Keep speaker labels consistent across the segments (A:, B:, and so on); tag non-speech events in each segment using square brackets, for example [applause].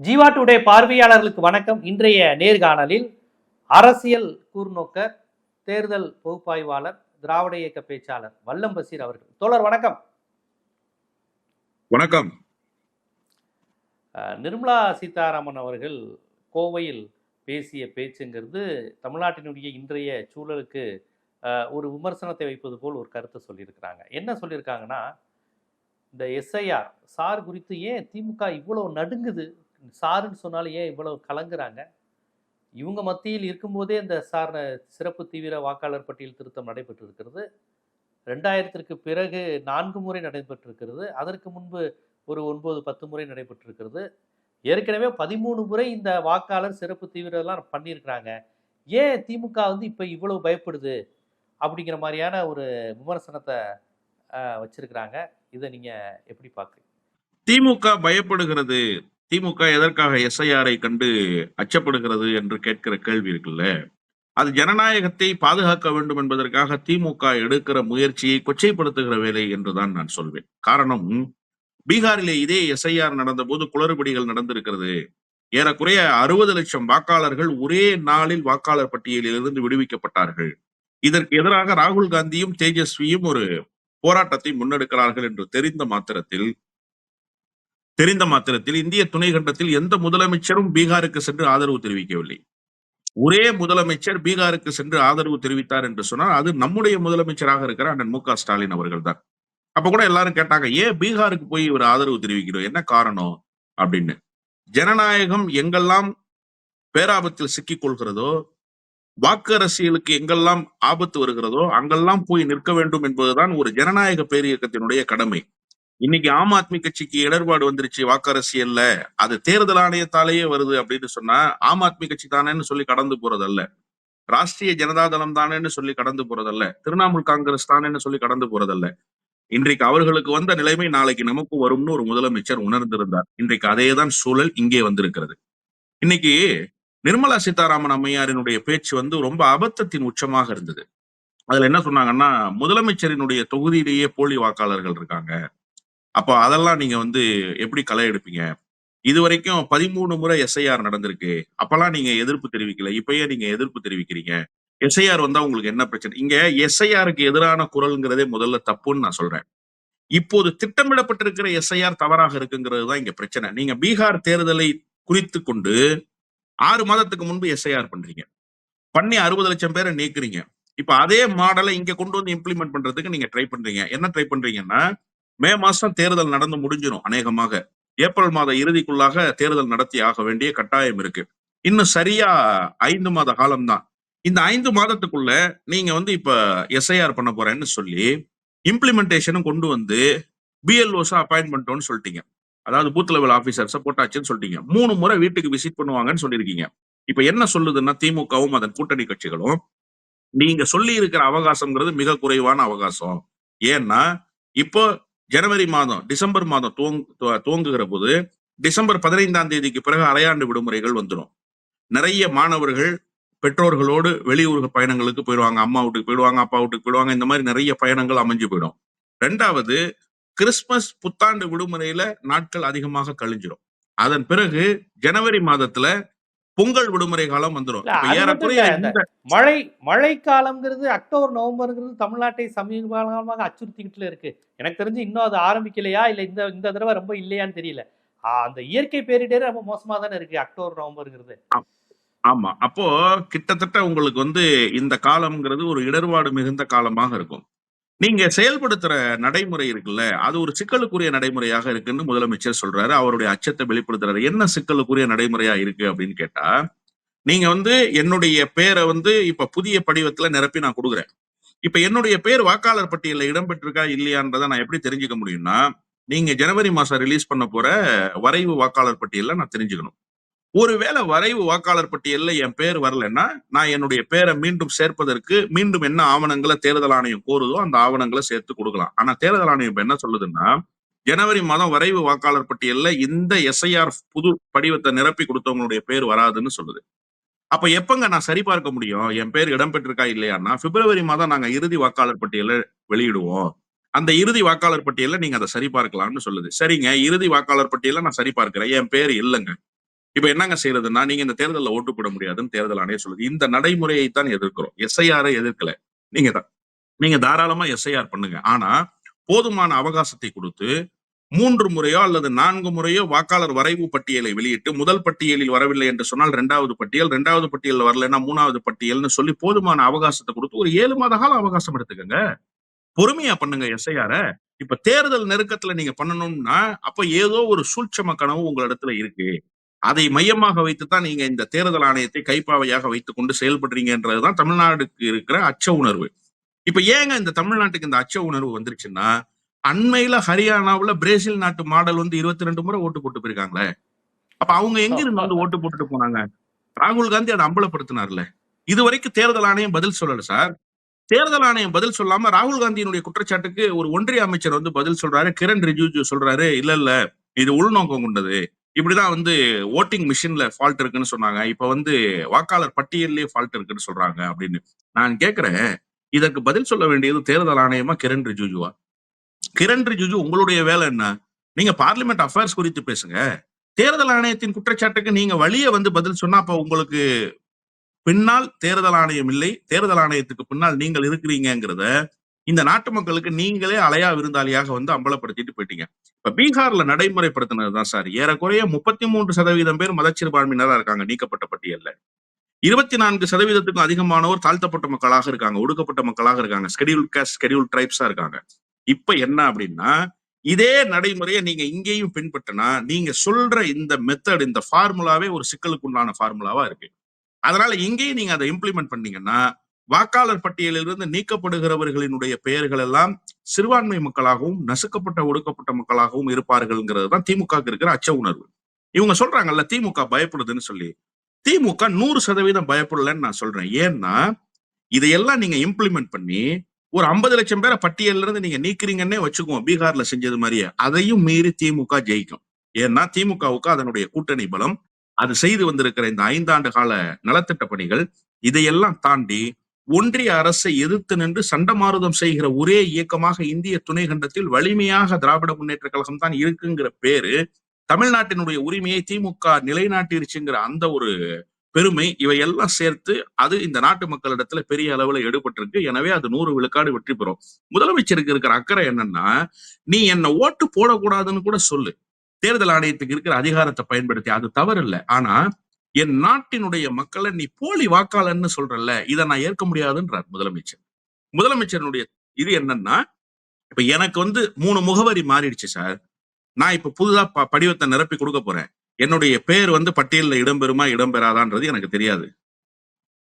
A: Jeeva today பார்வையாளர்களுக்கு வணக்கம். இன்றைய நேர்காணலில் அரசியல் கூர்நோக்கர் தேர்தல் பகுப்பாய்வாளர் திராவிட இயக்க பேச்சாளர் வல்லம் பசீர் அவர்கள். தோழர் வணக்கம்.
B: வணக்கம்.
A: நிர்மலா சீதாராமன் அவர்கள் கோவையில் பேசிய பேச்சுங்கிறது தமிழ்நாட்டினுடைய இன்றைய சூழலுக்கு ஒரு விமர்சனத்தை வைப்பது போல் ஒரு கருத்தை சொல்லியிருக்கிறாங்க. என்ன சொல்லியிருக்காங்கன்னா இந்த எஸ்ஐஆர் சார் குறித்து ஏன் திமுக இவ்வளோ நடுங்குது? சாருன்னு சொன்னாலும் ஏன் இவ்வளவு கலங்குறாங்க? இவங்க மத்தியில் இருக்கும்போதே இந்த சார் சிறப்பு தீவிர வாக்காளர் பட்டியல் திருத்தம் நடைபெற்றிருக்கிறது. ரெண்டாயிரத்திற்கு பிறகு நான்கு முறை நடைபெற்றிருக்கிறது. அதற்கு முன்பு ஒரு ஒன்பது பத்து முறை நடைபெற்றிருக்கிறது. ஏற்கனவே பதிமூணு முறை இந்த வாக்காளர் சிறப்பு தீவிரம்லாம் பண்ணியிருக்கிறாங்க. ஏன் திமுக வந்து இப்போ இவ்வளவு பயப்படுது? அப்படிங்கிற மாதிரியான ஒரு விமர்சனத்தை வச்சிருக்கிறாங்க. இதை நீங்கள் எப்படி பார்க்குறீங்க?
B: திமுக பயப்படுகிறது. திமுக எதற்காக எஸ்ஐஆரை கண்டு அச்சப்படுகிறது என்று கேட்கிற கேள்வி இருக்குல்ல? அது ஜனநாயகத்தை பாதுகாக்க வேண்டும் என்பதற்காக திமுக எடுக்கிற முயற்சியை கொச்சைப்படுத்துகிற வேலை என்றுதான் நான் சொல்வேன். காரணம் பீகாரிலே இதே எஸ்ஐஆர் நடந்தபோது குளறுபடிகள் நடந்திருக்கிறது. ஏறக்குறைய அறுபது லட்சம் வாக்காளர்கள் ஒரே நாளில் வாக்காளர் பட்டியலில் இருந்து விடுவிக்கப்பட்டார்கள். இதற்கு எதிராக ராகுல் காந்தியும் தேஜஸ்வியும் ஒரு போராட்டத்தை முன்னெடுக்கிறார்கள் என்று தெரிந்த மாத்திரத்தில் தெரிந்த மாத்திரத்தில் இந்திய துணை கண்டத்தில் எந்த முதலமைச்சரும் பீகாருக்கு சென்று ஆதரவு தெரிவிக்கவில்லை. ஒரே முதலமைச்சர் பீகாருக்கு சென்று ஆதரவு தெரிவித்தார் என்று சொன்னால் அது நம்முடைய முதலமைச்சராக இருக்கிற அண்ணன் மு க ஸ்டாலின் அவர்கள் தான் அப்ப கூட எல்லாரும் கேட்டாங்க ஏன் பீகாருக்கு போய் இவர் ஆதரவு தெரிவிக்கிறோம்? என்ன காரணம்? அப்படின்னு. ஜனநாயகம் எங்கெல்லாம் பேராபத்தில் சிக்கிக் கொள்கிறதோ வாக்கு அரசியலுக்கு எங்கெல்லாம் ஆபத்து வருகிறதோ அங்கெல்லாம் போய் நிற்க வேண்டும் என்பதுதான் ஒரு ஜனநாயக பேரியக்கத்தினுடைய கடமை. இன்னைக்கு ஆம் ஆத்மி கட்சிக்கு இடர்பாடு வந்துருச்சு வாக்கரசி அரசியல்ல. அது தேர்தல் ஆணையத்தாலேயே வருது அப்படின்னு சொன்னா ஆம் ஆத்மி கட்சி தானேன்னு சொல்லி கடந்து போறதல்ல. ராஷ்டிரிய ஜனதா தளம் தானேன்னு சொல்லி கடந்து போறதல்ல. திரிணாமுல் காங்கிரஸ் தானேன்னு சொல்லி கடந்து போறதல்ல. இன்றைக்கு அவர்களுக்கு வந்த நிலைமை நாளைக்கு நமக்கு வரும்னு ஒரு முதலமைச்சர் உணர்ந்திருந்தார். இன்றைக்கு அதேதான் சூழல் இங்கே வந்திருக்கிறது. இன்னைக்கு நிர்மலா சீதாராமன் அம்மையாரினுடைய பேச்சு வந்து ரொம்ப அபத்தத்தின் உச்சமாக இருந்தது. அதுல என்ன சொன்னாங்கன்னா முதலமைச்சரினுடைய தொகுதியிலேயே போலி வாக்காளர்கள் இருக்காங்க. அப்போ அதெல்லாம் நீங்க வந்து எப்படி களை எடுப்பீங்க? இது வரைக்கும் பதிமூணு முறை எஸ்ஐஆர் நடந்திருக்கு. அப்பெல்லாம் நீங்க எதிர்ப்பு தெரிவிக்கல. இப்பயே நீங்க எதிர்ப்பு தெரிவிக்கிறீங்க. எஸ்ஐஆர் வந்தா உங்களுக்கு என்ன பிரச்சனை? இங்க எஸ்ஐஆருக்கு எதிரான குரல்ங்கிறதே முதல்ல தப்புன்னு நான் சொல்றேன். இப்போது திட்டமிடப்பட்டிருக்கிற எஸ்ஐஆர் தவறாக இருக்குங்கிறது தான் இங்க பிரச்சனை. நீங்க பீகார் தேர்தலை குறித்து கொண்டு ஆறு மாதத்துக்கு முன்பு எஸ்ஐஆர் பண்றீங்க. பண்ணி அறுபது லட்சம் பேரை நீக்குறீங்க. இப்ப அதே மாடலை இங்க கொண்டு வந்து இம்ப்ளிமெண்ட் பண்றதுக்கு நீங்க ட்ரை பண்றீங்க. என்ன ட்ரை பண்றீங்கன்னா மே மாசம் தேர்தல் நடந்து முடிஞ்சிடும் அநேகமாக. ஏப்ரல் மாத இறுதிக்குள்ளாக தேர்தல் நடத்தி ஆக வேண்டிய கட்டாயம் இருக்கு. இன்னும் சரியா ஐந்து மாத காலம்தான். இந்த ஐந்து மாதத்துக்குள்ள நீங்க வந்து இப்ப எஸ்ஐஆர் பண்ண போறேன்னு சொல்லி இம்ப்ளிமெண்டேஷனும் கொண்டு வந்து பிஎல்ஓஸா அப்பாயின்ட் பண்ணிட்டோம்னு சொல்லிட்டீங்க. அதாவது பூத் லெவல் ஆஃபீஸர்ஸை போட்டாச்சுன்னு சொல்லிட்டீங்க. மூணு முறை வீட்டுக்கு விசிட் பண்ணுவாங்கன்னு சொல்லியிருக்கீங்க. இப்ப என்ன சொல்லுதுன்னா திமுகவும் அதன் கூட்டணி கட்சிகளும் நீங்க சொல்லி இருக்கிற அவகாசம்ங்கிறது மிக குறைவான அவகாசம். ஏன்னா இப்போ ஜனவரி மாதம் டிசம்பர் மாதம் துவங்குகிற போது டிசம்பர் பதினைந்தாம் தேதிக்கு பிறகு அரையாண்டு விடுமுறைகள் வந்துடும். நிறைய மாணவர்கள் பெற்றோர்களோடு வெளியூர் பயணங்களுக்கு போயிடுவாங்க. அம்மா வீட்டுக்கு போயிடுவாங்க அப்பா வீட்டுக்கு போயிடுவாங்க. இந்த மாதிரி நிறைய பயணங்கள் அமைஞ்சு போயிடும். ரெண்டாவது கிறிஸ்மஸ் புத்தாண்டு விடுமுறையில நாட்கள் அதிகமாக கழிஞ்சிடும் அதன் பிறகு ஜனவரி மாதத்துல பொங்கல் விடுமுறை காலம் வந்துடும்
A: இந்த மழை மழைக்காலம்ங்கிறது அக்டோபர் நவம்பருங்கிறது தமிழ்நாட்டை சமீப காலமாக அச்சுறுத்திக்கிட்டு இருக்கு. எனக்கு தெரிஞ்சு இன்னும் அது ஆரம்பிக்கலையா? இல்ல இந்த இந்த தடவை ரொம்ப இல்லையான்னு தெரியல. அந்த இயற்கை பேரிடர் ரொம்ப மோசமா தானே இருக்கு அக்டோபர் நவம்பருங்கிறது.
B: ஆமா. அப்போ கிட்டத்தட்ட உங்களுக்கு வந்து இந்த காலம்ங்கிறது ஒரு இடர்பாடு மிகுந்த காலமாக இருக்கும். நீங்க செயல்படுத்துற நடைமுறை இருக்குல்ல அது ஒரு சிக்கலுக்குரிய நடைமுறையாக இருக்குன்னு முதலமைச்சர் சொல்றாரு. அவருடைய அச்சத்தை வெளிப்படுத்துறாரு. என்ன சிக்கலுக்குரிய நடைமுறையா இருக்கு அப்படின்னு கேட்டா நீங்க வந்து என்னுடைய பேரை வந்து இப்ப புதிய படிவத்துல நிரப்பி நான் கொடுக்குறேன். இப்ப என்னுடைய பேர் வாக்காளர் பட்டியலில் இடம்பெற்றிருக்கா இல்லையான்றதை நான் எப்படி தெரிஞ்சுக்க முடியும்னா நீங்க ஜனவரி மாசம் ரிலீஸ் பண்ண போற வரைவு வாக்காளர் பட்டியல நான் தெரிஞ்சுக்கணும். ஒருவேளை வரைவு வாக்காளர் பட்டியலில் என் பேர் வரலைன்னா நான் என்னுடைய பேரை மீண்டும் சேர்ப்பதற்கு மீண்டும் என்ன ஆவணங்களை தேர்தல் ஆணையம் கோருதோ அந்த ஆவணங்களை சேர்த்து கொடுக்கலாம். ஆனா தேர்தல் ஆணையம் இப்ப என்ன சொல்லுதுன்னா ஜனவரி மாதம் வரைவு வாக்காளர் பட்டியலில் இந்த எஸ்ஐஆர் புது படிவத்தை நிரப்பி கொடுத்தவங்களுடைய பேர் வராதுன்னு சொல்லுது. அப்ப எப்பங்க நான் சரிபார்க்க முடியும்? என் பேர் இடம்பெற்றிருக்கா இல்லையான்னா பிப்ரவரி மாதம் நாங்க இறுதி வாக்காளர் பட்டியலை வெளியிடுவோம். அந்த இறுதி வாக்காளர் பட்டியல நீங்க அதை சரிபார்க்கலாம்னு சொல்லுது. சரிங்க இறுதி வாக்காளர் பட்டியல நான் சரிபார்க்கிறேன். என் பேர் இல்லைங்க. இப்ப என்னங்க செய்யறதுன்னா நீங்க இந்த தேர்தலில் ஓட்டு போட முடியாதுன்னு தேர்தல் ஆணையம் சொல்லுது. இந்த நடைமுறையை தான் எதிர்க்கிறோம். எஸ்ஐஆரை எதிர்க்கல. நீங்க தான். நீங்க தாராளமா எஸ்ஐஆர் பண்ணுங்க. ஆனா போதுமான அவகாசத்தை கொடுத்து மூன்று முறையோ அல்லது நான்கு முறையோ வாக்காளர் வரைவு பட்டியலை வெளியிட்டு முதல் பட்டியலில் வரவில்லை என்று சொன்னால் இரண்டாவது பட்டியல் இரண்டாவது பட்டியல் வரலைன்னா மூணாவது பட்டியல்னு சொல்லி போதுமான அவகாசத்தை கொடுத்து ஒரு ஏழு மாத கால அவகாசம் எடுத்துக்கங்க. பொறுமையா பண்ணுங்க எஸ்ஐஆர. இப்ப தேர்தல் நெருக்கத்துல நீங்க பண்ணணும்னா அப்ப ஏதோ ஒரு சூழ்ச்சம கனவு உங்களிடத்துல இருக்கு. அதை மையமாக வைத்துத்தான் நீங்க இந்த தேர்தல் ஆணையத்தை கைப்பாவையாக வைத்துக் கொண்டு செயல்படுறீங்கன்றதுதான் தமிழ்நாடுக்கு இருக்கிற அச்ச உணர்வு. இப்ப ஏங்க இந்த தமிழ்நாட்டுக்கு இந்த அச்ச உணர்வு வந்துருச்சுன்னா அண்மையில ஹரியானாவுல பிரேசில் நாட்டு மாடல் வந்து இருபத்தி ரெண்டு முறை ஓட்டு போட்டு போயிருக்காங்களே. அப்ப அவங்க எங்க இருந்து வந்து ஓட்டு போட்டுட்டு போனாங்க? ராகுல் காந்தி அதை அம்பலப்படுத்தினார்ல. இது வரைக்கும் தேர்தல் ஆணையம் பதில் சொல்லல சார். தேர்தல் ஆணையம் பதில் சொல்லாம ராகுல் காந்தியினுடைய குற்றச்சாட்டுக்கு ஒரு ஒன்றிய அமைச்சர் வந்து பதில் சொல்றாரு. கிரண் ரிஜிஜு சொல்றாரு இல்ல இல்ல இது உள்நோக்கம் கொண்டது. இப்படிதான் வந்து ஓட்டிங் மிஷின்ல ஃபால்ட் இருக்குன்னு சொன்னாங்க. இப்ப வந்து வாக்காளர் பட்டியல்லே ஃபால்ட் இருக்குன்னு சொல்றாங்க அப்படின்னு. நான் கேக்குறேன் இதற்கு பதில் சொல்ல வேண்டியது தேர்தல் ஆணையமா கிரண் ரிஜிஜுவா? கிரண் ரிஜிஜு உங்களுடைய வேலை என்ன? நீங்க பார்லிமெண்ட் அஃபேர்ஸ் குறித்து பேசுங்க. தேர்தல் ஆணையத்தின் குற்றச்சாட்டுக்கு நீங்க வழிய வந்து பதில் சொன்னா அப்ப உங்களுக்கு பின்னால் தேர்தல் ஆணையம் இல்லை. தேர்தல் ஆணையத்துக்கு பின்னால் நீங்கள் இருக்கிறீங்கிறத இந்த நாட்டு மக்களுக்கு நீங்களே அலையா விருந்தாளியாக வந்து அம்பலப்படுத்திட்டு போயிட்டீங்க. இப்ப பீகார்ல நடைமுறைப்படுத்தினதுதான் சார். ஏறக்குறைய முப்பத்தி மூன்று சதவீதம் பேர் மதச்சிறுபான்மையினரா இருக்காங்க நீக்கப்பட்ட பட்டியல்ல. இருபத்தி நான்கு சதவீதத்துக்கும் அதிகமானோர் தாழ்த்தப்பட்ட மக்களாக இருக்காங்க ஒடுக்கப்பட்ட மக்களாக இருக்காங்க ஸ்கெடியூல் கேஸ்ட் ஸ்கெடியூல் ட்ரைப்ஸா இருக்காங்க. இப்ப என்ன அப்படின்னா இதே நடைமுறையை நீங்க இங்கேயும் பின்பற்றினா நீங்க சொல்ற இந்த மெத்தட் இந்த ஃபார்முலாவே ஒரு சிக்கலுக்கு உண்டான ஃபார்முலாவா இருக்கு. அதனால இங்கேயும் நீங்க அதை இம்ப்ளிமெண்ட் பண்ணீங்கன்னா வாக்காளர் பட்டியலிலிருந்து நீக்கப்படுகிறவர்களினுடைய பெயர்கள் எல்லாம் சிறுபான்மை மக்களாகவும் நசுக்கப்பட்ட ஒடுக்கப்பட்ட மக்களாகவும் இருப்பார்கள்ங்கிறது தான் திமுக இருக்கிற அச்ச உணர்வு. இவங்க சொல்றாங்கல்ல திமுக பயப்படுதுன்னு சொல்லி. திமுக நூறு சதவீதம் பயப்படலன்னு நான் சொல்றேன். ஏன்னா இதையெல்லாம் நீங்க இம்ப்ளிமெண்ட் பண்ணி ஒரு ஐம்பது லட்சம் பேரை பட்டியல்ல இருந்து நீங்க நீக்கிறீங்கன்னே வச்சுக்குவோம் பீகார்ல செஞ்சது மாதிரியே. அதையும் மீறி திமுக ஜெயிக்கும். ஏன்னா திமுகவுக்கு அதனுடைய கூட்டணி பலம் அது செய்து வந்திருக்கிற இந்த ஐந்தாண்டு கால நலத்திட்ட பணிகள் இதையெல்லாம் தாண்டி ஒன்றிய அரசை எதிர்த்து நின்று சண்டமாருதம் செய்கிற ஒரே இயக்கமாக இந்திய துணை கண்டத்தில் வலிமையாக திராவிட முன்னேற்ற கழகம் தான் இருக்குங்கிற பேரு தமிழ்நாட்டினுடைய உரிமையை திமுக நிலைநாட்டிருச்சுங்கிற அந்த ஒரு பெருமை இவையெல்லாம் சேர்த்து அது இந்த நாட்டு மக்களிடத்துல பெரிய அளவுல எடுபட்டிருக்கு. எனவே அது நூறு விழுக்காடு வெற்றி பெறும். முதலமைச்சருக்கு இருக்கிற அக்கறை என்னன்னா நீ என்ன ஓட்டு போடக்கூடாதுன்னு கூட சொல்லு. தேர்தல் ஆணையத்துக்கு இருக்கிற அதிகாரத்தை பயன்படுத்தி அது தவறு இல்லை ஆனா என் நாட்டினுடைய மக்களை நீ போலி வாக்காளர்னு சொல்றல்ல இதை நான் ஏற்க முடியாதுன்றார் முதலமைச்சர். முதலமைச்சருடைய இது என்னன்னா இப்ப எனக்கு வந்து மூணு முகவரி மாறிடுச்சு சார். நான் இப்ப புதுதா ப- படிவத்தை நிரப்பி கொடுக்க போறேன். என்னுடைய பேர் வந்து பட்டியலில் இடம்பெறுமா இடம்பெறாதான்றது எனக்கு தெரியாது.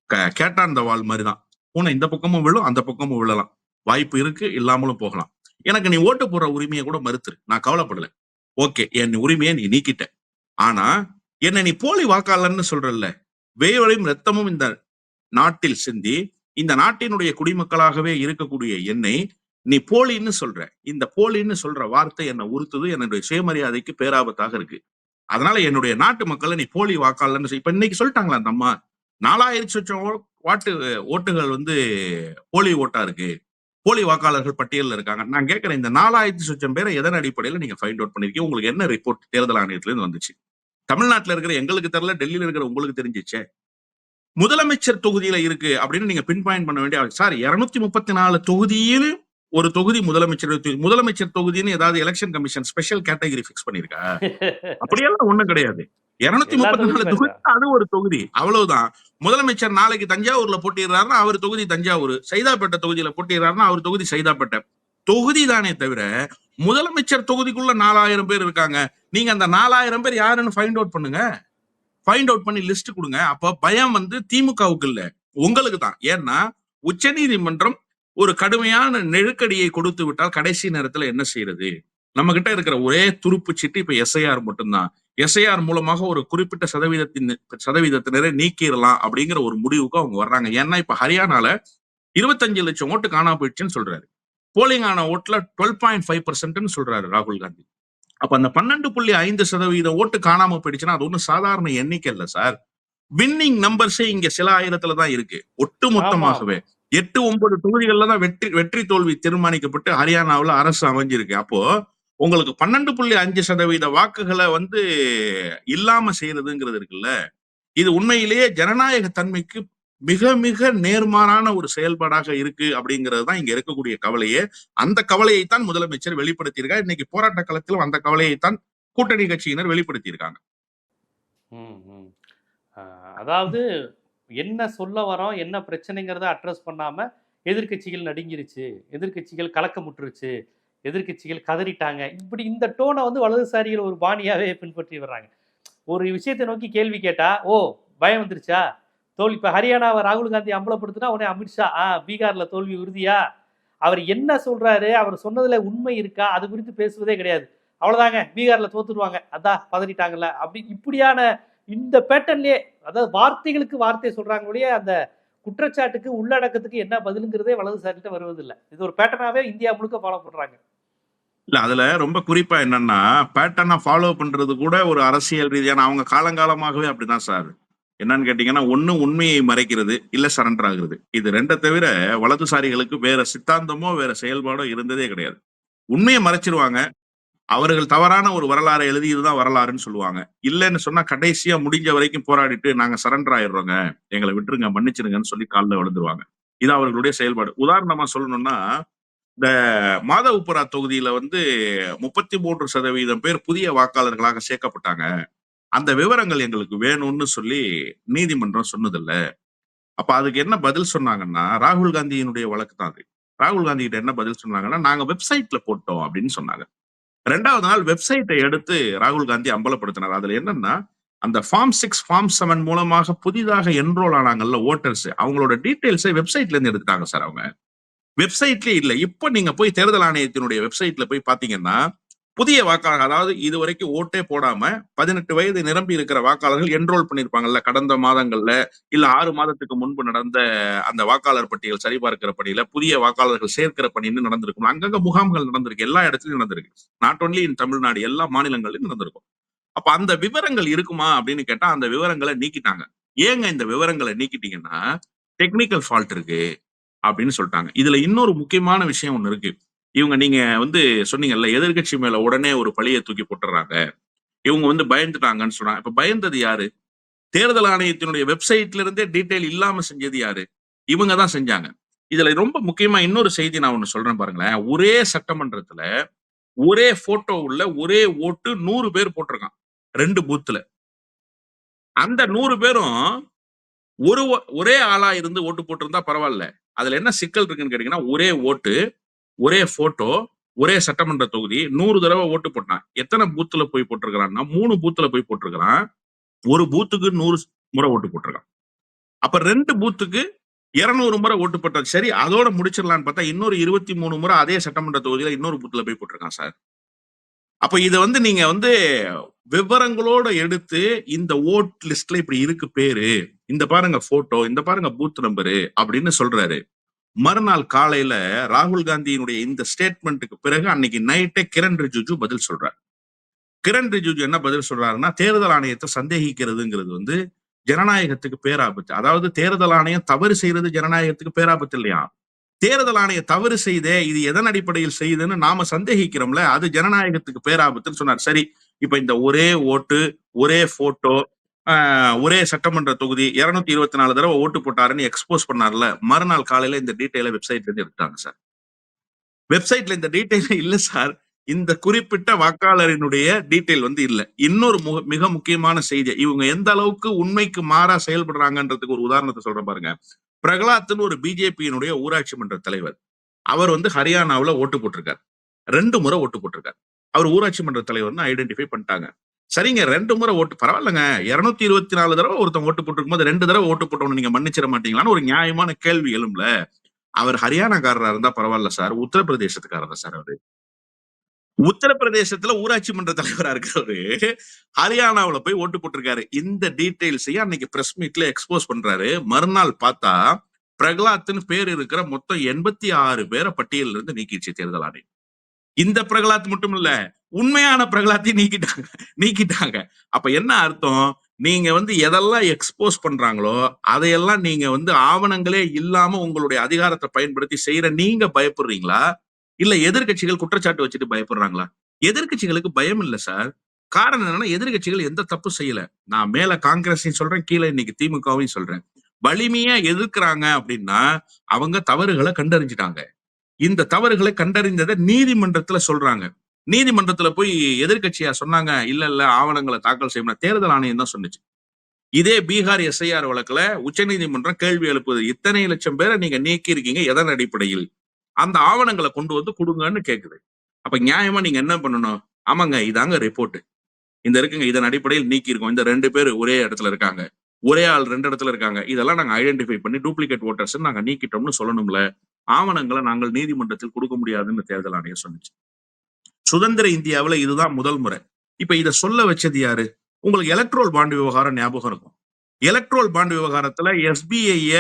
B: க- கேட்டான் இந்த வால் மாதிரி தான் பூனை இந்த பக்கமும் விழும் அந்த பக்கமும் விழலாம். வாய்ப்பு இருக்கு இல்லாமலும் போகலாம். எனக்கு நீ ஓட்டு போடுற உரிமையை கூட மறுத்துரு. நான் கவலைப்படல. ஓகே என் உரிமையை நீ நீக்கிட்ட. ஆனா என்ன நீ போலி வாக்காளர்னு சொல்றல்ல? வேவலையும் ரத்தமும் இந்த நாட்டில் சிந்தி இந்த நாட்டினுடைய குடிமக்களாகவே இருக்கக்கூடிய என்னை நீ போலின்னு சொல்ற. இந்த போலின்னு சொல்ற வார்த்தை என்னை உறுத்துது என்னுடைய சுயமரியாதைக்கு பேராபத்தாக இருக்கு. அதனால என்னுடைய நாட்டு மக்களை நீ போலி வாக்காளர்னு சொல்லி- இப்ப இன்னைக்கு சொல்லிட்டாங்களா அந்த அம்மா? நாலாயிரத்தி லட்சம் வாட்டு ஓட்டுகள் வந்து போலி ஓட்டா இருக்கு. போலி வாக்காளர்கள் பட்டியலில் இருக்காங்க. நான் கேட்கிறேன் இந்த நாலாயிரத்தி லட்சம் பேரை எதன் அடிப்படையில் நீங்க ஃபைண்ட் அவுட் பண்ணிருக்கீங்க? உங்களுக்கு என்ன ரிப்போர்ட் தேர்தல் ஆணையத்துல இருந்து வந்துச்சு? தமிழ்நாட்டுல இருக்கிற எங்களுக்கு தெரியல டெல்லியில இருக்கிற உங்களுக்கு தெரிஞ்சிச்சே. முதலமைச்சர் தொகுதியில இருக்கு அப்படின்னு நீங்க பின் பாயிண்ட் பண்ண வேண்டிய சார் இருநூத்தி முப்பத்தி நாலு தொகுதியில் ஒரு தொகுதி முதலமைச்சர். முதலமைச்சர் தொகுதின்னு ஏதாவது election commission special category fix பண்ணிருக்கா? [laughs] அப்படியெல்லாம் ஒண்ணும் கிடையாது. இருநூத்தி முப்பத்தி நாலு தொகுதி அது ஒரு தொகுதி. அவ்வளவுதான். முதலமைச்சர் நாளைக்கு தஞ்சாவூர்ல போட்டிடுறாருன்னா அவர் தொகுதி தஞ்சாவூர். சைதாப்பேட்டை தொகுதியில போட்டிடுறாருன்னா அவர் தொகுதி சைதாப்பேட்டை. தொகுதி தானே தவிர முதலமைச்சர் தொகுதிக்குள்ள நாலாயிரம் பேர் இருக்காங்க. நீங்க அந்த நாலாயிரம் பேர் யாருன்னு ஃபைண்ட் அவுட் பண்ணுங்க. ஃபைண்ட் அவுட் பண்ணி லிஸ்ட் கொடுங்க. அப்ப பயம் வந்து திமுகவுக்கு இல்ல. உங்களுக்கு தான். ஏன்னா உச்சநீதிமன்றம் ஒரு கடுமையான நெருக்கடியை கொடுத்து விட்டால் கடைசி நேரத்துல என்ன செய்யறது நம்ம கிட்ட இருக்கிற ஒரே துருப்பு சீட்டு இப்ப எஸ்ஐஆர் மட்டும்தான். எஸ்ஐஆர் மூலமாக ஒரு குறிப்பிட்ட சதவீதத்தின் சதவீதத்தினரை நீக்கிடலாம் அப்படிங்கிற ஒரு முடிவுக்கு அவங்க வர்றாங்க. ஏன்னா இப்ப ஹரியானால இருபத்தஞ்சு லட்சம் ஓட்டு காணாம போயிடுச்சுன்னு சொல்றாரு. போலிங் ஆன ஓட்டுல டுவெல் பாயிண்ட் ஃபைவ் பர்சன்ட்னு சொல்றாரு ராகுல் காந்தி. அப்ப அந்த பன்னெண்டு புள்ளி ஐந்து சதவீதம் ஓட்டு காணாம போயிடுச்சுன்னா அது ஒன்றும் சாதாரண எண்ணிக்கை இல்ல சார். வின்னிங் நம்பர்ஸே இங்க சில ஆயிரத்துல தான் இருக்கு. ஒட்டு மொத்தமாகவே எட்டு ஒன்பது தொகுதிகள்ல தான் வெற்றி வெற்றி தோல்வி தீர்மானிக்கப்பட்டு ஹரியானாவுல அரசு அமைஞ்சிருக்கு. அப்போ உங்களுக்கு பன்னெண்டு புள்ளி அஞ்சு சதவீத வாக்குகளை வந்து இல்லாம செய்யறதுங்கிறது இருக்குல்ல. இது உண்மையிலேயே ஜனநாயக தன்மைக்கு மிக மிக நேர்மாறான ஒரு செயல்பாடாக இருக்கு அப்படிங்கிறது தான் இங்க இருக்கக்கூடிய கவலையே. அந்த கவலையைத்தான் முதலமைச்சர் வெளிப்படுத்தியிருக்கார். இன்னைக்கு போராட்ட களத்திலும் அந்த கவலையைத்தான் கூட்டணி கட்சியினர் வெளிப்படுத்தியிருக்காங்க.
A: ம், ம். அதாவது என்ன சொல்ல வரோம் என்ன பிரச்சனைங்கிறத அட்ரஸ் பண்ணாம எதிர்க்கட்சிகள் நடுங்கிருச்சு எதிர்க்கட்சிகள் கலக்கமுட்டுருச்சு எதிர்க்கட்சிகள் கதறிட்டாங்க. இப்படி இந்த டோனை வந்து வலதுசாரிகள் ஒரு பாணியாவே பின்பற்றி வர்றாங்க. ஒரு விஷயத்தை நோக்கி கேள்வி கேட்டா ஓ பயம் வந்துருச்சா? தோல்வி இப்போ ஹரியானாவை ராகுல் காந்தி அம்பலப்படுத்தினா உடனே அமித்ஷா ஆ பீகாரில் தோல்வி உறுதியா? அவர் என்ன சொல்கிறாரு அவர் சொன்னதில் உண்மை இருக்கா? அது குறித்து பேசுவதே கிடையாது. அவ்வளோதாங்க பீகாரில் தோத்துருவாங்க. அதான் பதறிட்டாங்கல்ல. அப்படி இப்படியான இந்த பேட்டர்ன்லயே அதாவது வார்த்தைகளுக்கு வார்த்தையை சொல்கிறாங்களே அந்த குற்றச்சாட்டுக்கு உள்ளடக்கத்துக்கு என்ன பதிலுங்கிறதே வலதுசாரிகிட்ட வருவதில்லை. இது ஒரு பேட்டர்னாவே இந்தியா முழுக்க ஃபாலோ பண்ணுறாங்க
B: இல்ல அதுல ரொம்ப குறிப்பா என்னன்னா பேட்டர்னை ஃபாலோ பண்றது கூட ஒரு அரசியல் ரீதியான அவங்க காலங்காலமாகவே அப்படிதான் சார். என்னன்னு கேட்டீங்கன்னா ஒண்ணு உண்மையை மறைக்கிறது இல்ல சரண்டர் ஆகுறது. இது ரெண்டை தவிர வலதுசாரிகளுக்கு வேற சித்தாந்தமோ வேற செயல்பாடோ இருந்ததே கிடையாது. உண்மையை மறைச்சிருவாங்க. அவர்கள் தவறான ஒரு வரலாறை எழுதி இதுதான் வரலாறுன்னு சொல்லுவாங்க. இல்லைன்னு சொன்னா கடைசியா முடிஞ்ச வரைக்கும் போராடிட்டு நாங்க சரண்டர் ஆயிடுறோங்க. எங்களை விட்டுருங்க மன்னிச்சிருங்கன்னு சொல்லி காலில் விழுந்துருவாங்க. இது அவர்களுடைய செயல்பாடு. உதாரணமா சொல்லணும்னா இந்த மாதவபுரா தொகுதியில வந்து முப்பத்தி மூன்று சதவீதம் பேர் புதிய வாக்காளர்களாக சேர்க்கப்பட்டாங்க. அந்த விவரங்கள் எங்களுக்கு வேணும்னு சொல்லி நீதிமன்றம் சொன்னதில்ல. அப்ப அதுக்கு என்ன பதில் சொன்னாங்கன்னா ராகுல் காந்தியினுடைய வழக்கு தான் அது. ராகுல் காந்தி கிட்ட என்ன பதில் சொன்னாங்கன்னா நாங்க வெப்சைட்ல போட்டோம் அப்படின்னு சொன்னாங்க. ரெண்டாவது நாள் வெப்சைட்டை எடுத்து ராகுல் காந்தி அம்பலப்படுத்தினார். அதுல என்னன்னா அந்த ஃபார்ம் சிக்ஸ் ஃபார்ம் செவன் மூலமாக புதிதாக என்ரோல் ஆனாங்கல்ல ஓட்டர்ஸ் அவங்களோட டீட்டெயில்ஸை வெப்சைட்ல இருந்து எடுத்துட்டாங்க சார் அவங்க. வெப்சைட்லயே இல்லை. இப்போ நீங்க போய் தேர்தல் ஆணையத்தினுடைய வெப்சைட்ல போய் பாத்தீங்கன்னா புதிய வாக்காளர் அதாவது இது வரைக்கும் ஓட்டே போடாம பதினெட்டு வயது நிரம்பி இருக்கிற வாக்காளர்கள் என்ரோல் பண்ணியிருப்பாங்கல்ல கடந்த மாதங்கள்ல இல்ல ஆறு மாதத்துக்கு முன்பு நடந்த அந்த வாக்காளர் பட்டியல் சரிபார்க்கிற பணியில புதிய வாக்காளர்கள் சேர்க்கிற பணின்னு நடந்திருக்கும். அங்கங்க முகாம்கள் நடந்திருக்கு எல்லா இடத்துலயும் நடந்திருக்கு. நாட் ஒன்லி இன் தமிழ்நாடு எல்லா மாநிலங்களிலும் நடந்திருக்கும். அப்ப அந்த விவரங்கள் இருக்குமா அப்படின்னு கேட்டா அந்த விவரங்களை நீக்கிட்டாங்க. ஏங்க இந்த விவரங்களை நீக்கிட்டீங்கன்னா டெக்னிக்கல் ஃபால்ட் இருக்கு அப்படின்னு சொல்லிட்டாங்க. இதுல இன்னொரு முக்கியமான விஷயம் ஒண்ணு இருக்கு. இவங்க நீங்க வந்து சொன்னீங்கல்ல எதிர்க்கட்சி மேல உடனே ஒரு பழியை தூக்கி போட்டுறாங்க. இவங்க வந்து பயந்துட்டாங்கன்னு சொன்னாங்க இப்ப பயந்தது யாரு? தேர்தல் ஆணையத்தினுடைய வெப்சைட்ல இருந்தே டீட்டெயில் இல்லாம செஞ்சது யாரு? இவங்க தான் செஞ்சாங்க. இதுல ரொம்ப முக்கியமா இன்னொரு செய்தி நான் ஒண்ணு சொல்றேன் பாருங்களேன். ஒரே சட்டமன்றத்துல ஒரே போட்டோ உள்ள ஒரே ஓட்டு நூறு பேர் போட்டிருக்கான். ரெண்டு பூத்துல அந்த நூறு பேரும் ஒரு ஒரே ஆளா இருந்து ஓட்டு போட்டிருந்தா பரவாயில்ல. அதுல என்ன சிக்கல் இருக்குன்னு கேட்டீங்கன்னா ஒரே ஓட்டு ஒரே போட்டோ ஒரே சட்டமன்ற தொகுதி நூறு தடவை ஓட்டு போட்டான். எத்தனை பூத்துல போய் போட்டிருக்கிறான்னா மூணு பூத்துல போய் போட்டிருக்கிறான். ஒரு பூத்துக்கு நூறு முறை ஓட்டு போட்டிருக்கான். அப்ப ரெண்டு பூத்துக்கு இருநூறு முறை ஓட்டு போட்டது சரி அதோட முடிச்சிடலான்னு பார்த்தா இன்னொரு இருபத்தி மூணு முறை அதே சட்டமன்ற தொகுதியில இன்னொரு பூத்துல போய் போட்டிருக்கான் சார். அப்ப இதை வந்து நீங்க வந்து விவரங்களோட எடுத்து இந்த ஓட் லிஸ்ட்ல இப்படி இருக்கு பேரு இந்த பாருங்க போட்டோ இந்த பாருங்க பூத் நம்பரு அப்படின்னு சொல்றாரு. மறுநாள் காலையில ராகுல் காந்தியினுடைய இந்த ஸ்டேட்மெண்ட்டுக்கு பிறகு அன்னைக்கு நைட்டே கிரண் ரிஜிஜு பதில் சொல்றாரு. கிரண் ரிஜிஜு என்ன பதில் சொல்றாருன்னா தேர்தல் ஆணையத்தை சந்தேகிக்கிறதுங்கிறது வந்து ஜனநாயகத்துக்கு பேராபத்து. அதாவது தேர்தல் ஆணையம் தவறு செய்யறது ஜனநாயகத்துக்கு பேராபத்து இல்லையா? தேர்தல் ஆணையம் தவறு செய்தே இது எதன் அடிப்படையில் செய்யுதுன்னு நாம சந்தேகிக்கிறோம்ல அது ஜனநாயகத்துக்கு பேராபத்துன்னு சொன்னார். சரி இப்ப இந்த ஒரே ஓட்டு ஒரே போட்டோ ஒரே சட்டமன்ற தொகுதி இருநூத்தி இருபத்தி நாலு தடவை ஓட்டு போட்டாருன்னு எக்ஸ்போஸ் பண்ணார்ல. மறுநாள் காலையில இந்த டீட்டெயில வெப்சைட்ல இருந்து எடுத்தாங்க சார். வெப்சைட்ல இந்த டீட்டெயில் இல்ல சார். இந்த குறிப்பிட்ட வாக்காளரினுடைய டீட்டெயில் வந்து இல்ல. இன்னொரு மிக முக்கியமான செய்தி இவங்க எந்த அளவுக்கு உண்மைக்கு மாறா செயல்படுறாங்கன்றதுக்கு ஒரு உதாரணத்தை சொல்றேன் பாருங்க. பிரகலாத்னு ஒரு பிஜேபியினுடைய ஊராட்சி மன்ற தலைவர் அவர் வந்து ஹரியானாவுல ஓட்டு போட்டிருக்கார். ரெண்டு முறை ஓட்டு போட்டிருக்கார். அவர் ஊராட்சி மன்ற தலைவர்னு ஐடென்டிஃபை பண்ணிட்டாங்க. சரிங்க ரெண்டு முறை ஓட்டு பரவாயில்லங்க. இருநூத்தி இருபத்தி நாலு தடவை ஒருத்தன் ஓட்டு போட்டிருக்கும் போது ரெண்டு தடவை ஓட்டு போட்டவன நீங்க மன்னிச்சிட மாட்டீங்களான்னு ஒரு நியாயமான கேள்வி எழும்பல. அவர் ஹரியானாக்காரரா இருந்தா பரவாயில்ல சார் உத்தரப்பிரதேசத்துக்காரர் தான் சார் அவரு. உத்தரப்பிரதேசத்துல ஊராட்சி மன்ற தலைவரா இருக்கிறவரு ஹரியானாவுல போய் ஓட்டு போட்டிருக்காரு. இந்த டீட்டெயில்ஸையும் அன்னைக்கு பிரஸ் மீட்ல எக்ஸ்போஸ் பண்றாரு. மறுநாள் பார்த்தா பிரகலாத்னு பேர் இருக்கிற மொத்தம் எண்பத்தி ஆறு பேரை பட்டியலிருந்து நீக்கிச்சு தேர்தல் ஆணையம். இந்த பிரகலாத் மட்டும் இல்ல உண்மையான பிரகலாத்தையும் நீக்கிட்டாங்க நீக்கிட்டாங்க. அப்ப என்ன அர்த்தம்? நீங்க வந்து எதெல்லாம் எக்ஸ்போஸ் பண்றாங்களோ அதையெல்லாம் நீங்க வந்து ஆவணங்களே இல்லாம உங்களுடைய அதிகாரத்தை பயன்படுத்தி செய்யற நீங்க பயப்படுறீங்களா? இல்ல எதிர்க்கட்சிகள் குற்றச்சாட்டு வச்சுட்டு பயப்படுறாங்களா? எதிர்க்கட்சிகளுக்கு பயம் இல்லை சார். காரணம் என்னன்னா எதிர்க்கட்சிகள் எந்த தப்பு செய்யல. நான் மேல காங்கிரஸையும் சொல்றேன் கீழே இன்னைக்கு திமுகவையும் சொல்றேன். வலிமையா எதிர்க்கிறாங்க அப்படின்னா அவங்க தவறுகளை கண்டறிஞ்சிட்டாங்க. இந்த தவறுகளை கண்டறிந்ததை நீதிமன்றத்துல சொல்றாங்க. நீதிமன்றத்துல போய் எதிர்க்கட்சியா சொன்னாங்க இல்ல இல்ல ஆவணங்களை தாக்கல் செய்யணும் தேர்தல் ஆணையம் தான் சொன்னிச்சு. இதே பீகார் எஸ்ஐஆர் வழக்குல உச்சநீதிமன்றம் கேள்வி எழுப்புது. இத்தனை லட்சம் பேரை நீங்க நீக்கி இருக்கீங்க எதன் அடிப்படையில்? அந்த ஆவணங்களை கொண்டு வந்து கொடுங்கன்னு கேக்குது. அப்ப நியாயமா நீங்க என்ன பண்ணணும்? ஆமாங்க இதாங்க ரிப்போர்ட் இந்த இருக்குங்க இதன் அடிப்படையில் நீக்கி இருக்கோம் இந்த ரெண்டு பேர் ஒரே இடத்துல இருக்காங்க. ஒரே ஆள் ரெண்டு இடத்துல இருக்காங்க. இதெல்லாம் நாங்க ஐடென்டிஃபை பண்ணி டூப்ளிகேட் ஓட்டர்ஸ் நாங்க நீக்கிட்டோம்னு சொல்லணும்ல. ஆவணங்களை நாங்கள் நீதிமன்றத்தில் கொடுக்க முடியாதுன்னு தேர்தல் ஆணையம் சொன்னிச்சு. சுதந்திர இந்தியாவுல இதுதான் முதல் முறை. இப்ப இத சொல்ல வச்சது யாரு? உங்களுக்கு எலக்ட்ரோல் பாண்ட் விவகாரம் ஞாபகம் இருக்கும். எலக்ட்ரோல் பாண்ட் விவகாரத்துல எஸ்பிஐய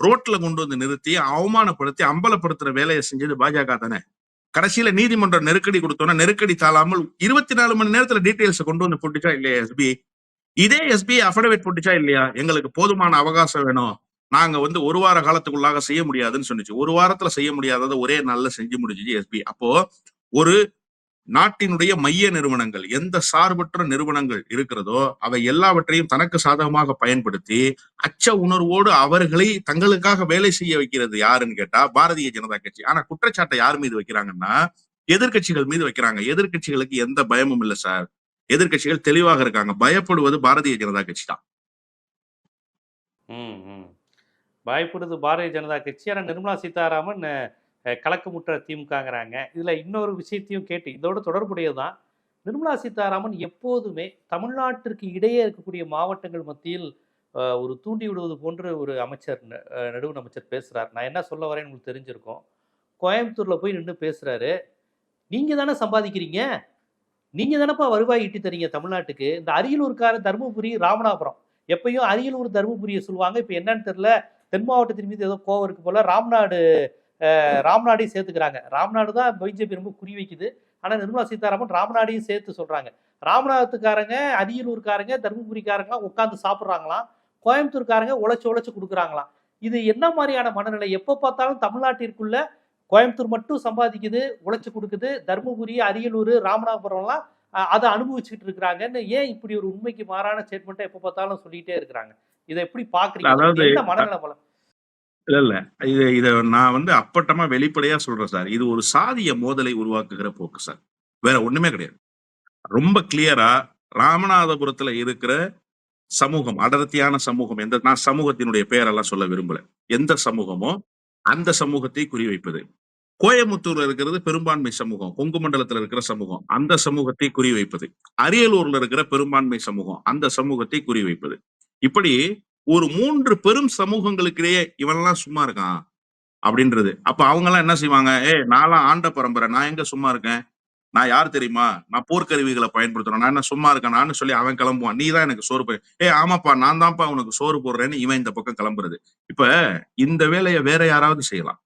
B: ரோட்ல கொண்டு வந்து நிறுத்தி அவமானப்படுத்தி அம்பலப்படுத்துற வேலையை செஞ்சது பாஜக தானே. கடைசியில நீதிமன்றம் நெருக்கடி கொடுத்தோன்னா நெருக்கடி தாழாமல் இருபத்தி நாலு மணி நேரத்துல டீட்டெயில்ஸை கொண்டு வந்து போட்டுச்சா இல்லையா எஸ்பிஐ இதே எஸ்பிஐ அஃபிடவிட் போட்டுச்சா இல்லையா? எங்களுக்கு போதுமான அவகாசம் வேணும். நாங்க வந்து ஒரு வார காலத்துக்குள்ளாக செய்ய முடியாதுன்னு சொன்னிச்சு. ஒரு வாரத்துல செய்ய முடியாததை ஒரே நாள்ல செஞ்சு முடிஞ்சிச்சு எஸ்பி அப்போ ஒரு நாட்டினுடைய மைய நிறுவனங்கள் எந்த சார்பற்ற நிறுவனங்கள் இருக்கிறதோ அவை எல்லாவற்றையும் தனக்கு சாதகமாக பயன்படுத்தி அச்ச உணர்வோடு அவர்களை தங்களுக்காக வேலை செய்ய வைக்கிறது யாருன்னு கேட்டா பாரதிய ஜனதா கட்சி. ஆனா குற்றச்சாட்டை யார் மீது வைக்கிறாங்கன்னா எதிர்க்கட்சிகள் மீது வைக்கிறாங்க. எதிர்க்கட்சிகளுக்கு எந்த பயமும் இல்லை சார் எதிர்கட்சிகள் தெளிவாக இருக்காங்க. பயப்படுவது பாரதிய ஜனதா கட்சி தான்.
A: ம் பயப்படுது பாரதிய ஜனதா கட்சி. ஆனால் நிர்மலா சீதாராமன் கலக்கமுற்ற திமுகங்கிறாங்க. இதில் இன்னொரு விஷயத்தையும் கேட்டு இதோட தொடர்புடையதுதான். நிர்மலா சீதாராமன் எப்போதுமே தமிழ்நாட்டிற்கு இடையே இருக்கக்கூடிய மாவட்டங்கள் மத்தியில் ஒரு தூண்டி விடுவது போன்ற ஒரு அமைச்சர் ந- நடுவண் அமைச்சர் பேசுகிறார் நான் என்ன சொல்ல வரேன்னு உங்களுக்கு தெரிஞ்சிருக்கோம். கோயம்புத்தூரில் போய் நின்று பேசுகிறாரு நீங்கள் தானே சம்பாதிக்கிறீங்க? நீங்கள் தானப்பா வருவாய் ஈட்டி தரீங்க தமிழ்நாட்டுக்கு? இந்த அரியலூர்கார தருமபுரி ராமநாதபுரம். எப்பயும் அரியலூர் தருமபுரியை சொல்லுவாங்க. இப்போ என்னன்னு தெரில தென் மாவட்டத்தின் மீது ஏதோ கோவம் இருக்கு போல ராம்நாடு ராம்நாடையும் சேர்த்துக்கிறாங்க. ராம்நாடு தான் பிஜேபி ரொம்ப குறி வைக்குது. ஆனால் நிர்மலா சீதாராமன் ராம்நாடையும் சேர்த்து சொல்கிறாங்க ராமநாதத்துக்காரங்க அரியலூர்காரங்க தருமபுரிக்காரங்களாம் உட்காந்து சாப்பிட்றாங்களாம். கோயம்புத்தூர்காரங்க உழைச்சி உழைச்சி கொடுக்குறாங்களாம். இது என்ன மாதிரியான மனநிலை? எப்போ பார்த்தாலும் தமிழ்நாட்டிற்குள்ள கோயம்புத்தூர் மட்டும் சம்பாதிக்குது உழைச்சி கொடுக்குது. தருமபுரி அரியலூர் ராமநாதபுரம்லாம் அதை அனுபவிச்சுட்டு இருக்கிறாங்கன்னு ஏன் இப்படி ஒரு உண்மைக்கு மாறான ஸ்டேட்மெண்ட்டை எப்போ பார்த்தாலும் சொல்லிகிட்டே இருக்கிறாங்க? இதை எப்படி பாக்குறீங்க
B: அதாவது
A: மனநிலை
B: இல்ல இல்ல. இது இத நான் வந்து அப்பட்டமா வெளிப்படையா சொல்றேன் சார். இது ஒரு சாதிய மோதலை உருவாக்குகிற போக்கு சார். வேற ஒண்ணுமே கிடையாது. ரொம்ப கிளியரா ராமநாதபுரத்துல இருக்கிற சமூகம் அடர்த்தியான சமூகம் எந்த நான் சமூகத்தினுடைய பெயரெல்லாம் சொல்ல விரும்பல. எந்த சமூகமோ அந்த சமூகத்தை குறிவைப்பது. கோயமுத்தூர்ல இருக்கிறது பெரும்பான்மை சமூகம் கொங்கு மண்டலத்துல இருக்கிற சமூகம் அந்த சமூகத்தை குறிவைப்பது. அரியலூர்ல இருக்கிற பெரும்பான்மை சமூகம் அந்த சமூகத்தை குறிவைப்பது. இப்படி ஒரு மூன்று பெரும் சமூகங்களுக்கிடையே இவன்லாம் சும்மா இருக்கான் அப்படின்றது. அப்ப அவங்க எல்லாம் என்ன செய்வாங்க? ஏ நான்லாம் ஆண்ட பரம்பரை. நான் எங்க சும்மா இருக்கேன்? நான் யார் தெரியுமா? நான் போர்க்கருவிகளை பயன்படுத்துறேன். நான் என்ன சும்மா இருக்கேன்? நான் சொல்லி அவன் கிளம்புவான். நீ தான் எனக்கு சோறு போய் ஏ ஆமாப்பா. நான் தான்ப்பா உனக்கு சோறு போடுறேன்னு இவன் இந்த பக்கம் கிளம்புறது. இப்ப இந்த வேலையை வேற யாராவது செய்யலாம்.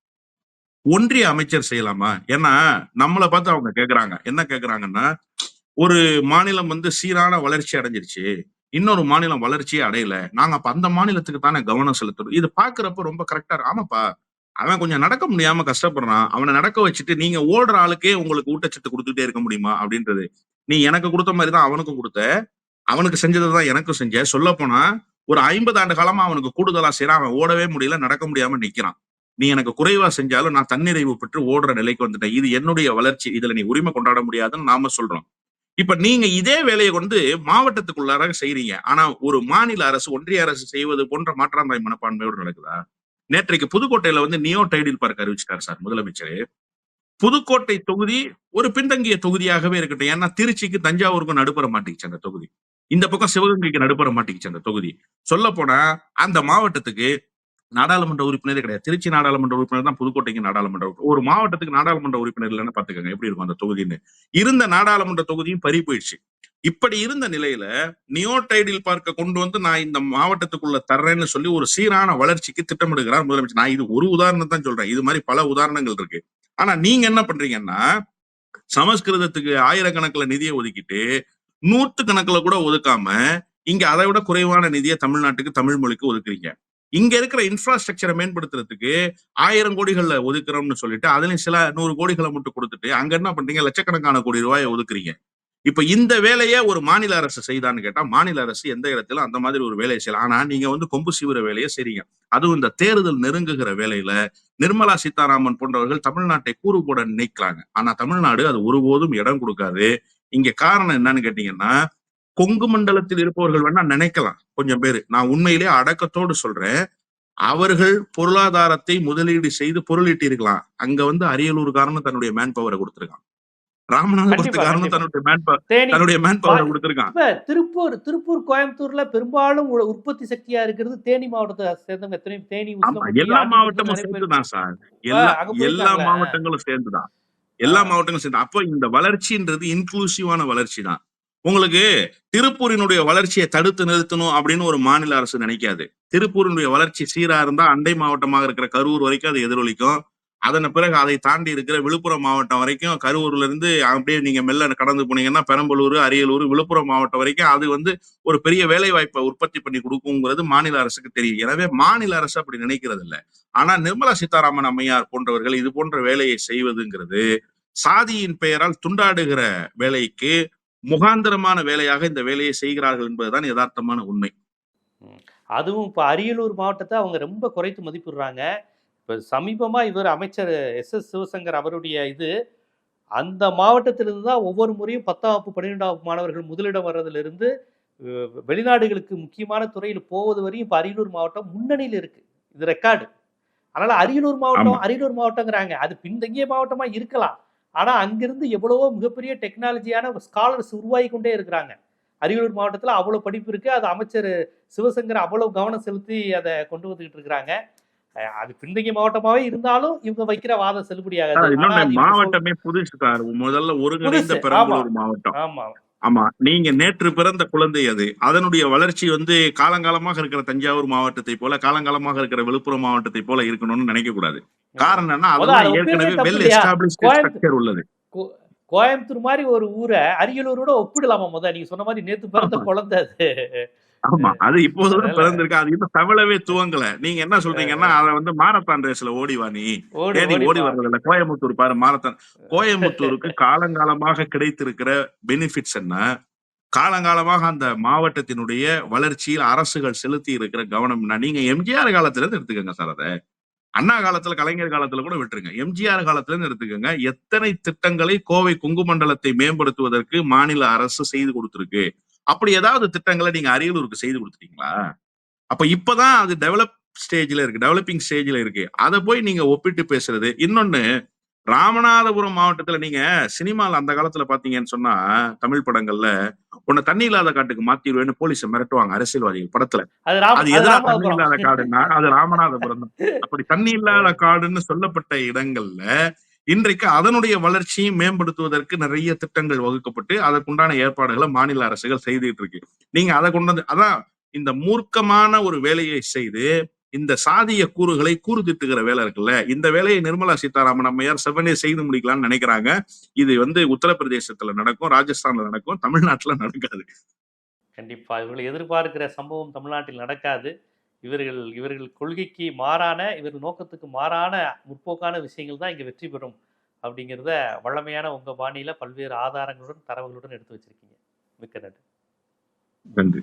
B: ஒன்றிய அமைச்சர் செய்யலாமா? ஏன்னா நம்மளை பார்த்து அவங்க கேக்குறாங்க. என்ன கேக்குறாங்கன்னா ஒரு மாநிலம் வந்து சீரான வளர்ச்சி அடைஞ்சிருச்சு. இன்னொரு மாநிலம் வளர்ச்சியே அடையல. நாங்க அப்ப அந்த மாநிலத்துக்கு தானே கவனம் செலுத்துறோம். இது பாக்குறப்ப ரொம்ப கரெக்டா இருக்கு ஆமாப்பா. அவன் கொஞ்சம் நடக்க முடியாம கஷ்டப்படுறான். அவனை நடக்க வச்சுட்டு நீங்க ஓடுற ஆளுக்கே உங்களுக்கு ஊட்டச்சத்து கொடுத்துட்டே இருக்க முடியுமா? அப்படின்றது. நீ எனக்கு கொடுத்த மாதிரி தான் அவனுக்கும் கொடுத்த. அவனுக்கு செஞ்சதுதான் எனக்கும் செஞ்ச. சொல்ல போனா ஒரு ஐம்பது ஆண்டு காலமா அவனுக்கு கூடுதலா செய்யறான். அவன் ஓடவே முடியல நடக்க முடியாம நிக்கிறான். நீ எனக்கு குறைவா செஞ்சாலும் நான் தன்னிறைவு பெற்று ஓடுற நிலைக்கு வந்துட்டேன். இது என்னுடைய வளர்ச்சி. இதுல நீ உரிமை கொண்டாட முடியாதுன்னு நாம சொல்றோம். இப்ப நீங்க இதே வேலையை கொண்டு மாவட்டத்துக்குள்ளார செய்றீங்க. ஆனா ஒரு மாநில அரசு ஒன்றிய அரசு செய்வது போன்ற மாற்றாந்தாய் மனப்பான்மையோடு நடக்குதா? நேற்றைக்கு புதுக்கோட்டையில வந்து நியோ டைடில் பார்க் அறிவிச்சிட்டார் சார் முதலமைச்சர். புதுக்கோட்டை தொகுதி ஒரு பின்தங்கிய தொகுதியாகவே இருக்கட்டும். ஏன்னா திருச்சிக்கு தஞ்சாவூருக்கும் நடுப்புற மாட்டேங்குச்சு அந்த தொகுதி. இந்த பக்கம் சிவகங்கைக்கு நடுப்புற மாட்டேங்குச்சு அந்த தொகுதி. சொல்ல போனா அந்த மாவட்டத்துக்கு நாடாளுமன்ற உறுப்பினரே கிடையாது. திருச்சி நாடாளுமன்ற உறுப்பினர் தான் புதுக்கோட்டைக்கு நாடாளுமன்ற ஒரு மாவட்டத்துக்கு நாடாளுமன்ற உறுப்பினர் இல்லைன்னு பாத்துக்கோங்க எப்படி இருக்கும் அந்த தொகுதின்னு. இருந்த நாடாளுமன்ற தொகுதியும் பறி போயிடுச்சு. இப்படி இருந்த நிலையில நியோடைடில் பார்க்க கொண்டு வந்து நான் இந்த மாவட்டத்துக்குள்ள தர்றேன்னு சொல்லி ஒரு சீரான வளர்ச்சிக்கு திட்டமிடுகிறார் முதலமைச்சர். நான் இது ஒரு உதாரணம் தான் சொல்றேன். இது மாதிரி பல உதாரணங்கள் இருக்கு. ஆனா நீங்க என்ன பண்றீங்கன்னா சமஸ்கிருதத்துக்கு ஆயிரக்கணக்கில் நிதியை ஒதுக்கிட்டு நூத்து கணக்குல கூட ஒதுக்காம இங்க அதை விட குறைவான நிதியை தமிழ்நாட்டுக்கு தமிழ் மொழிக்கு ஒதுக்குறீங்க. இங்க இருக்கிற இன்ஃப்ராஸ்ட்ரக்சரை மேம்படுத்துறதுக்கு ஆயிரம் கோடிகள்ல ஒதுக்குறோம்னு சொல்லிட்டு அதுலயும் சில நூறு கோடிகளை மட்டும் கொடுத்துட்டு அங்க என்ன பண்றீங்க? லட்சக்கணக்கான கோடி ரூபாயை ஒதுக்குறீங்க. இப்ப இந்த வேலையை ஒரு மாநில அரசு செய்தான்னு கேட்டா மாநில அரசு எந்த இடத்துல அந்த மாதிரி ஒரு வேலையை செய்யலாம் ஆனா நீங்க வந்து கொம்பு சீவிர வேலையை செய்றீங்க. அதுவும் இந்த தேர்தல் நெருங்குகிற வேலையில நிர்மலா சீதாராமன் போன்றவர்கள் தமிழ்நாட்டை கூறு போட நினைக்கிறாங்க ஆனா தமிழ்நாடு அது ஒருபோதும் இடம் கொடுக்காது. இங்க காரணம் என்னன்னு கேட்டீங்கன்னா கொங்கு மண்டலத்தில் இருப்பவர்கள் வேணா நினைக்கலாம் கொஞ்சம் பேரு. நான் உண்மையிலேயே அடக்கத்தோடு சொல்றேன். அவர்கள் பொருளாதாரத்தை முதலீடு செய்து பொருளீட்டி இருக்கலாம் அங்க வந்து அரியலூர்காரன்னு தன்னுடைய மேன் பவரை கொடுத்திருக்கான். ராமநாதபுரத்துக்காரன்னு
A: கண்டிப்பா.
B: தன்னுடைய மேன் தன்னுடைய மேன் பவரை கொடுத்திருக்கான்.
A: திருப்பூர் திருப்பூர் கோயம்புத்தூர்ல பெரும்பாலும் உற்பத்தி சக்தியா இருக்கிறது தேனி மாவட்டத்தை சேர்ந்தவங்க எத்தனை தேனி
B: எல்லா மாவட்டமும் சேர்ந்துதான் சார். எல்லா எல்லா. மாவட்டங்களும் சேர்ந்துதான். எல்லா. மாவட்டங்களும் சேர்ந்து அப்போ இந்த வளர்ச்சின்றது இன்க்ளூசிவான வளர்ச்சி தான் உங்களுக்கு திருப்பூரினுடைய வளர்ச்சியை தடுத்து நிறுத்தணும் அப்படின்னு ஒரு மாநில அரசு நினைக்காது. திருப்பூரினுடைய வளர்ச்சி சீரா இருந்தா அண்டை மாவட்டமாக இருக்கிற கரூர் வரைக்கும் அது எதிரொலிக்கும். அதன் பிறகு அதை தாண்டி இருக்கிற விழுப்புரம் மாவட்டம் வரைக்கும் கரூர்ல இருந்து அப்படியே நீங்க மெல்ல கடந்து போனீங்கன்னா பெரம்பலூர் அரியலூர் விழுப்புரம் மாவட்டம் வரைக்கும் அது வந்து ஒரு பெரிய வேலை வாய்ப்பை உற்பத்தி பண்ணி கொடுக்குங்கிறது மாநில அரசுக்கு தெரியும். எனவே மாநில அரசு அப்படி நினைக்கிறது இல்லை ஆனா நிர்மலா சீதாராமன் அம்மையார் போன்றவர்கள் இது போன்ற வேலையை செய்வதுங்கிறது சாதியின் பெயரால் துண்டாடுகிற வேலைக்கு முகாந்திரமான வேலையாக இந்த வேலையை செய்கிறார்கள் என்பதுதான் யதார்த்தமான உண்மை.
A: அதுவும் இப்ப அரியலூர் மாவட்டத்தை அவங்க ரொம்ப குறைத்து மதிப்பிடுறாங்க. இப்ப சமீபமா இவர் அமைச்சர் எஸ். எஸ். சிவசங்கர் அவருடைய இது அந்த மாவட்டத்திலிருந்து தான் ஒவ்வொரு முறையும் பத்தாம் வகுப்பு பன்னிரெண்டாம் வகுப்பு மாணவர்கள் முதலிடம் வர்றதுல இருந்து அஹ், வெளிநாடுகளுக்கு முக்கியமான துறையில் போவது வரையும் இப்ப அரியலூர் மாவட்டம் முன்னணியில் இருக்கு. இது ரெக்கார்டு அதனால அரியலூர் மாவட்டம் அரியலூர் மாவட்டங்கிறாங்க. அது பின்தங்கிய மாவட்டமா இருக்கலாம். ஆனா அங்கிருந்து எவ்வளவோ மிகப்பெரிய டெக்னாலஜியான ஸ்காலர்ஸ் உருவாகி கொண்டே இருக்கிறாங்க. அரியலூர் மாவட்டத்துல அவ்வளவு படிப்பு இருக்கு. அது அமைச்சர் சிவசங்கர் அவ்வளவு கவனம் செலுத்தி அதை கொண்டு வந்துகிட்டு இருக்கிறாங்க. அது பின்தங்கிய மாவட்டமாவே இருந்தாலும் இவங்க வைக்கிற வாதம் செல்லுபடியாகாது.
B: மாவட்டமே புதுசு முதல்ல ஒருங்கிணைந்த பெரம்பலூர் மாவட்டம்.
A: ஆமா.
B: ஆமா நீங்க நேற்று பிறந்த குழந்தை அது. அதனுடைய வளர்ச்சி வந்து காலங்காலமாக இருக்கிற தஞ்சாவூர் மாவட்டத்தை போல காலங்காலமாக இருக்கிற விழுப்புரம் மாவட்டத்தை போல இருக்கணும்னு நினைக்க கூடாது காரணம் என்ன
A: முதல்ல
B: அதுதான்
A: அதை
B: ஏற்கனவே வெல்
A: கோயம்புத்தூர்
B: ஸ்ட்ரக்சர் உள்ளது.
A: கோயம்புத்தூர் மாதிரி ஒரு ஊரை அரியலூரோட ஒப்பிடலாமா முத? நீங்க சொன்ன மாதிரி நேத்து பிறந்த. குழந்தை அது.
B: ஆமா அது
A: அதனால-
B: பிறந்திருக்கு. அது இன்னும் தவளவே துவங்கல. நீங்க என்ன சொல்றீங்கன்னா அத வந்து மாரத்தான் ரேஸ்ல ஓடி வா நீ
A: ஓடி.
B: வர்றதில்ல. கோயம்புத்தூர் பாரு மாரத்தான். கோயம்புத்தூருக்கு [laughs] காலங்காலமாக கிடைத்திருக்கிற பெனிஃபிட்ஸ் என்ன? காலங்காலமாக அந்த மாவட்டத்தினுடைய வளர்ச்சியில் அரசுகள் செலுத்தி இருக்கிற கவனம் என்ன? நீங்க எம்ஜிஆர் காலத்துல இருந்து எடுத்துக்கோங்க சார் அதை. அண்ணா காலத்துல கலைஞர் காலத்துல கூட விட்டுருங்க. எம்ஜிஆர் காலத்துல இருந்து எடுத்துக்கோங்க. எத்தனை திட்டங்களை கோவை கொங்கு மண்டலத்தை மேம்படுத்துவதற்கு மாநில அரசு செய்து கொடுத்திருக்கு? அப்படி ஏதாவது திட்டங்களை நீங்க அரியலூருக்கு செய்து கொடுத்துட்டீங்களா? அப்ப இப்பதான் அது டெவலப் ஸ்டேஜ்ல இருக்கு டெவலப்பிங் ஸ்டேஜ்ல இருக்கு. அதை போய் நீங்க ஒப்பிட்டு பேசுறது. இன்னொன்னு ராமநாதபுரம் மாவட்டத்துல நீங்க சினிமால அந்த காலத்துல பாத்தீங்கன்னு சொன்னா தமிழ் படங்கள்ல உன்னை தண்ணி இல்லாத காட்டுக்கு மாத்திடுவேன்னு போலீஸை மிரட்டுவாங்க அரசியல்வாதிகள் படத்துல.
A: அது
B: எதுனா தண்ணி இல்லாத காடுன்னா அது ராமநாதபுரம் தான். அப்படி தண்ணி இல்லாத காடுன்னு சொல்லப்பட்ட இடங்கள்ல இன்றைக்கு அதனுடைய வளர்ச்சியை மேம்படுத்துவதற்கு நிறைய திட்டங்கள் வகுக்கப்பட்டு அதற்குண்டான ஏற்பாடுகளை மாநில அரசுகள் செய்துட்டு இருக்கு. நீங்க அதை கொண்டு வந்து அதான் இந்த மூர்க்கமான ஒரு வேலையை செய்து இந்த சாதிய கூறுகளை கூறுதிட்டுகிற வேலை இருக்குல்ல இந்த வேலையை நிர்மலா சீதாராமன் அம்மையார் செவனே செய்து முடிக்கலாம்னு நினைக்கிறாங்க. இது வந்து உத்தரப்பிரதேசத்துல நடக்கும் ராஜஸ்தான்ல நடக்கும் தமிழ்நாட்டுல நடக்காது.
A: கண்டிப்பா. இவங்களை எதிர்பார்க்கிற சம்பவம் தமிழ்நாட்டில் நடக்காது. இவர்கள் இவர்கள் கொள்கைக்கு மாறான இவர்கள் நோக்கத்துக்கு மாறான முற்போக்கான விஷயங்கள் தான் இங்கே வெற்றி பெறும் அப்படிங்கிறத வழமையான உங்கள் பாணியில் பல்வேறு ஆதாரங்களுடன் தரவுகளுடன் எடுத்து வச்சிருக்கீங்க. மிக்க நன்றி.
B: நன்றி.